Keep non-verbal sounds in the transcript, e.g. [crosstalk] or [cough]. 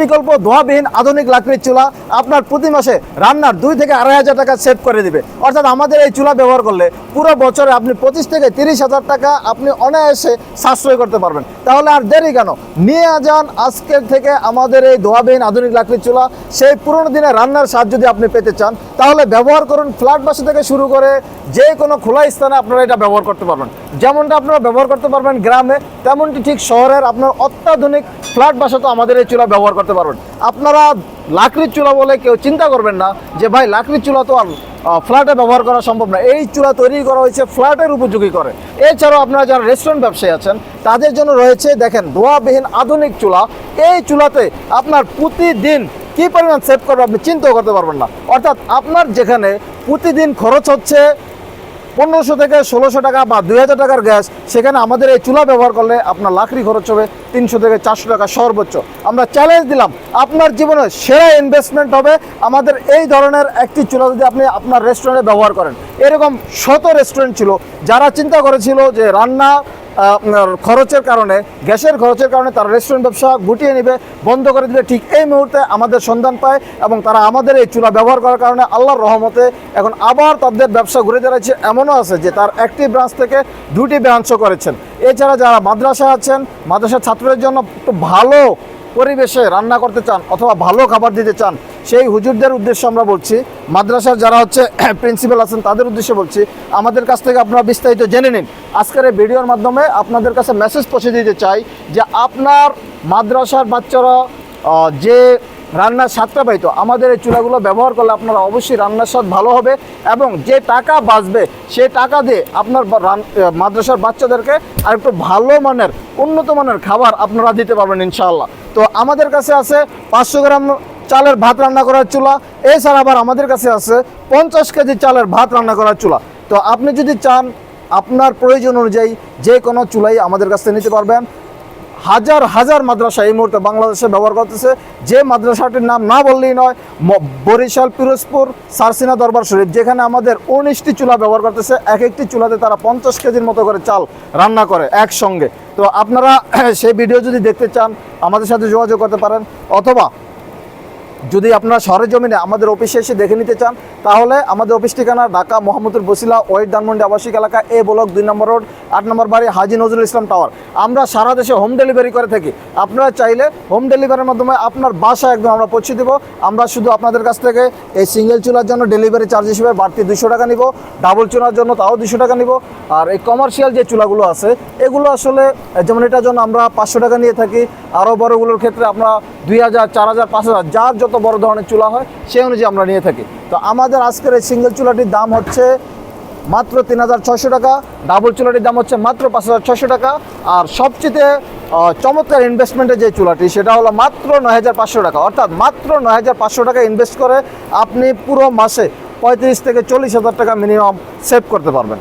বিকল্প ধোয়াবিহীন আধুনিক লাকড়ির চুলা আপনার প্রতি মাসে রান্নার দুই থেকে আড়াই হাজার টাকা সেভ করে দিবে। অর্থাৎ আমাদের এই চুলা ব্যবহার করলে পুরো বছরে আপনি পঁচিশ থেকে তিরিশ হাজার টাকা আপনি অনায়াসে সাশ্রয় করতে পারবেন। তাহলে আর দেরি কেন? নিয়ে যান আজকের থেকে আমাদের এই ধোয়াবিহীন আধুনিক লাকড়ির চুলা। সেই পুরনো দিনে রান্নার স্বাদ যদি আপনি পেতে চান, তাহলে ব্যবহার করুন ফ্ল্যাট বাসা থেকে শুরু করে যে কোনো খোলা স্থানে আপনারা এটা ব্যবহার করতে পারবেন। যেমনটা আপনারা ব্যবহার করতে পারবেন গ্রামে, তেমনটি ঠিক শহরের আপনার অত্যাধুনিক ফ্ল্যাট বাসা তো আমাদের এই চুলা ব্যবহার করতে পারবেন। আপনারা লাকড়ির চুলা বলে কেউ চিন্তা করবেন না যে, ভাই লাকড়ির চুলা তো আর ফ্ল্যাটে ব্যবহার করা সম্ভব না। এই চুলা তৈরি করা হয়েছে ফ্ল্যাটের উপযোগী করে। এছাড়াও আপনারা যারা রেস্টুরেন্ট ব্যবসায়ী আছেন, তাদের জন্য রয়েছে, দেখেন ধোয়াবিহীন আধুনিক চুলা। এই চুলাতে আপনার প্রতিদিন কি পরিমাণ সেভ করবে আপনি চিন্তাও করতে পারবেন না। অর্থাৎ আপনার যেখানে প্রতিদিন খরচ হচ্ছে পনেরোশো থেকে ষোলোশো টাকা বা দুই হাজার টাকার গ্যাস, সেখানে আমাদের এই চুলা ব্যবহার করলে আপনার লাকড়ি খরচ হবে তিনশো থেকে চারশো টাকা সর্বোচ্চ। আমরা চ্যালেঞ্জ দিলাম, আপনার জীবনে সেরা ইনভেস্টমেন্ট হবে আমাদের এই ধরনের একটি চুলা যদি আপনি আপনার রেস্টুরেন্টে ব্যবহার করেন। এরকম শত রেস্টুরেন্ট ছিল, যারা চিন্তা করেছিল যে রান্না খরচের কারণে, গ্যাসের খরচের কারণে তারা রেস্টুরেন্ট ব্যবসা গুটিয়ে নেবে, বন্ধ করে দিবে। ঠিক এই মুহূর্তে আমাদের সন্ধান পায় এবং তারা আমাদের এই চুলা ব্যবহার করার কারণে আল্লাহর রহমতে এখন আবার তাদের ব্যবসা ঘুরে দাঁড়াচ্ছে। এমনও আছে যে তার একটি ব্রাঞ্চ থেকে দুটি ব্রাঞ্চও করেছেন। এছাড়া যারা মাদ্রাসা আছেন, মাদ্রাসার ছাত্রদের জন্য একটু ভালো পরিবেশে রান্না করতে চান অথবা ভালো খাবার দিতে চান, সেই হুজুরদের উদ্দেশ্যে আমরা বলছি, মাদ্রাসার যারা হচ্ছে [clears throat] প্রিন্সিপাল আছেন তাদের উদ্দেশ্যে বলছি, আমাদের কাছ থেকে আপনারা বিস্তারিত জেনে নিন। আজকের এই ভিডিওর মাধ্যমে আপনাদের কাছে মেসেজ পৌঁছে দিতে চাই যে আপনার মাদ্রাসার বাচ্চারা যে রান্নার স্বাদটা পাইতো, আমাদের এই চুলাগুলো ব্যবহার করলে আপনারা অবশ্যই রান্নার স্বাদ ভালো হবে এবং যে টাকা বাঁচবে সেই টাকা দিয়ে আপনার মাদ্রাসার বাচ্চাদেরকে আর একটু ভালো মানের, উন্নত মানের খাবার আপনারা দিতে পারবেন ইনশাআল্লাহ। তো আমাদের কাছে আছে পাঁচশো গ্রাম চালের ভাত রান্না করার চুলা। এছাড়া আবার আমাদের কাছে আছে পঞ্চাশ কেজি চালের ভাত রান্না করার চুলা। তো আপনি যদি চান, আপনার প্রয়োজন অনুযায়ী যে কোনো চুলাই আমাদের কাছ থেকে নিতে পারবেন। হাজার হাজার মাদ্রাসা এই মুহূর্তে বাংলাদেশে ব্যবহার করতেছে। যে মাদ্রাসাটির নাম না বললেই নয় বরিশাল, পিরোজপুর, সারসিনা দরবার শরীফ, যেখানে আমাদের উনিশটি চুলা ব্যবহার করতেছে। এক একটি চুলাতে তারা পঞ্চাশ কেজির মতো করে চাল রান্না করে একসঙ্গে। তো আপনারা [clears throat] সেই ভিডিও যদি দেখতে চান, আমাদের সাথে যোগাযোগ করতে পারেন, অথবা যদি আপনারা জমিনে আমাদের অফিসে এসে দেখে নিতে চান, তাহলে আমাদের অফিস ঠিকানা ঢাকা মোহাম্মদুর বসিলা ওয়েট ধানমন্ডি আবাসিক এলাকা, এ ব্লক দুই নম্বর রোড, আট নম্বর বাড়ি হাজি নজরুল ইসলাম টাওয়ার। আমরা সারা দেশে হোম ডেলিভারি করে থাকি। আপনারা চাইলে হোম ডেলিভারির মাধ্যমে আপনার বাসা একদম আমরা পৌঁছে দেবো। আমরা শুধু আপনাদের কাছ থেকে এই সিঙ্গেল চুলার জন্য ডেলিভারি চার্জ হিসেবে বাড়তি দুশো টাকা নিব ডাবল চুলার জন্য তাও দুশো টাকা নিব। আর এই কমার্শিয়াল যে চুলাগুলো আছে, এগুলো আসলে যেমন এটার জন্য আমরা পাঁচশো টাকা নিয়ে থাকি। আরও বড়গুলোর ক্ষেত্রে আমরা দুই হাজার, চার হাজার, পাঁচ হাজার, যার যত বড় ধরনের চুলা হয়, সেই অনুযায়ী আমরা নিয়ে থাকি। তো আমাদের আজকের এই সিঙ্গেল চুলাটির দাম হচ্ছে মাত্র তিন হাজার ছশো টাকা, ডাবল চুলাটির দাম হচ্ছে মাত্র পাঁচ হাজার ছশো টাকা, আর সবচেয়ে চমৎকার ইনভেস্টমেন্টের যে চুলাটি, সেটা হলো মাত্র নয় হাজার পাঁচশো টাকা। অর্থাৎ মাত্র নয় হাজার পাঁচশো টাকা ইনভেস্ট করে আপনি পুরো মাসে পঁয়ত্রিশ থেকে চল্লিশ হাজার টাকা মিনিমাম সেভ করতে পারবেন।